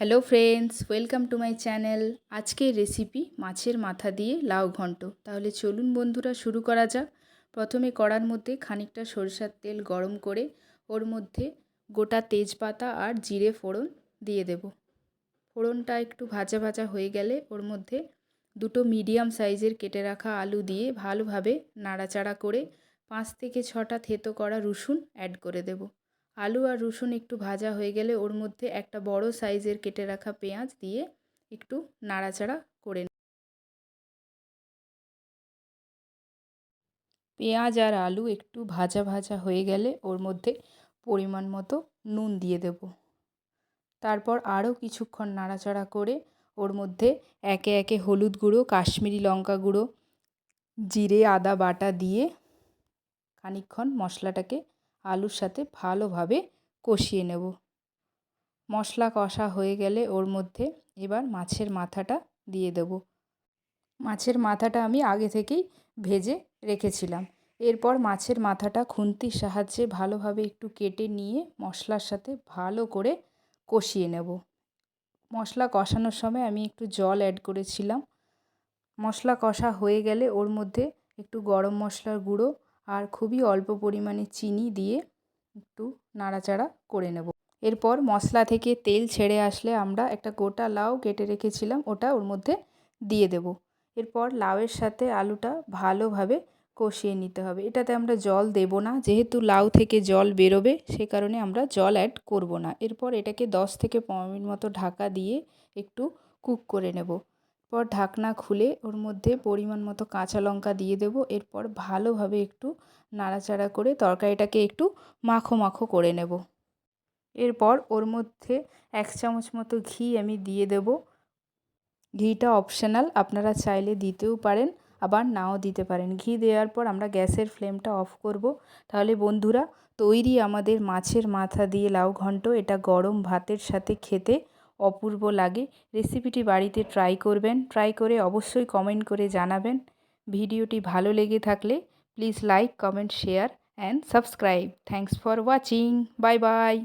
Hello friends welcome to my channel আজকের recipe মাছের মাথা দিয়ে লাউ ঘন্ট। তাহলে চলুন বন্ধুরা শুরু করা যাক। প্রথমে কড়ার মধ্যে খানিকটা সরিষার তেল গরম করে ওর মধ্যে গোটা তেজপাতা আর জিরে ফোড়ন দিয়ে দেব। ফোড়নটা একটু ভাজা ভাজা হয়ে গেলে ওর মধ্যে দুটো মিডিয়াম সাইজের কেটে রাখা আলু দিয়ে ভালোভাবে নাড়াচাড়া করে পাঁচ থেকে ছটা থেতো করা রসুন অ্যাড করে দেবো। আলু আর রসুন একটু ভাজা হয়ে গেলে ওর মধ্যে একটা বড় সাইজের কেটে রাখা পেঁয়াজ দিয়ে একটু নাড়াচাড়া করে নিন পেঁয়াজ আর আলু একটু ভাজা ভাজা হয়ে গেলে ওর মধ্যে পরিমাণ মতো নুন দিয়ে দেব। তারপর আরও কিছুক্ষণ নাড়াচাড়া করে ওর মধ্যে একে একে হলুদ গুঁড়ো, কাশ্মীরি লঙ্কা গুঁড়ো, জিরে, আদা বাটা দিয়ে খানিকক্ষণ মশলাটাকে আলুর সাথে ভালোভাবে কষিয়ে নেব। মশলা কষা হয়ে গেলে ওর মধ্যে এবার মাছের মাথাটা দিয়ে দেব। মাছের মাথাটা আমি আগে থেকেই ভেজে রেখেছিলাম। এরপর মাছের মাথাটা খুন্তির সাহায্যে ভালোভাবে একটু কেটে নিয়ে মশলার সাথে ভালো করে কষিয়ে নেব। মশলা কষানোর সময় আমি একটু জল অ্যাড করেছিলাম। মশলা কষা হয়ে গেলে ওর মধ্যে একটু গরম মশলার গুঁড়ো আর খুবই অল্প পরিমাণে চিনি দিয়ে একটু নাড়াচাড়া করে নেব। এরপর মশলা থেকে তেল ছেড়ে আসলে আমরা একটা গোটা লাউ কেটে রেখেছিলাম, ওটা ওর মধ্যে দিয়ে দেব। এরপর লাউয়ের সাথে আলুটা ভালোভাবে কষিয়ে নিতে হবে। এটাতে আমরা জল দেব না, যেহেতু লাউ থেকে জল বেরোবে, সে কারণে আমরা জল অ্যাড করব না। এরপর এটাকে দশ থেকে পনেরো মিনিট মতো ঢাকা দিয়ে একটু কুক করে নেব। এরপর ঢাকনা খুলে ওর মধ্যে পরিমাণ মতো কাঁচা লঙ্কা দিয়ে দেব। এরপর ভালোভাবে একটু নাড়াচাড়া করে তরকারিটাকে একটু মাখো মাখো করে নেব। এরপর ওর মধ্যে এক চামচ মতো ঘি আমি দিয়ে দেব। ঘিটা অপশনাল, আপনারা চাইলে দিতেও পারেন, আবার নাও দিতে পারেন। ঘি দেওয়ার পর আমরা গ্যাসের ফ্লেমটা অফ করব। তাহলে বন্ধুরা, তৈরি আমাদের মাছের মাথা দিয়ে লাউ ঘন্ট, এটা গরম ভাতের সাথে খেতে অপূর্ব লাগে। রেসিপিটি বাড়িতে ট্রাই করবেন। ট্রাই করে অবশ্যই কমেন্ট করে জানাবেন। ভিডিওটি ভালো লেগে থাকলে please like comment share and subscribe thanks for watching bye bye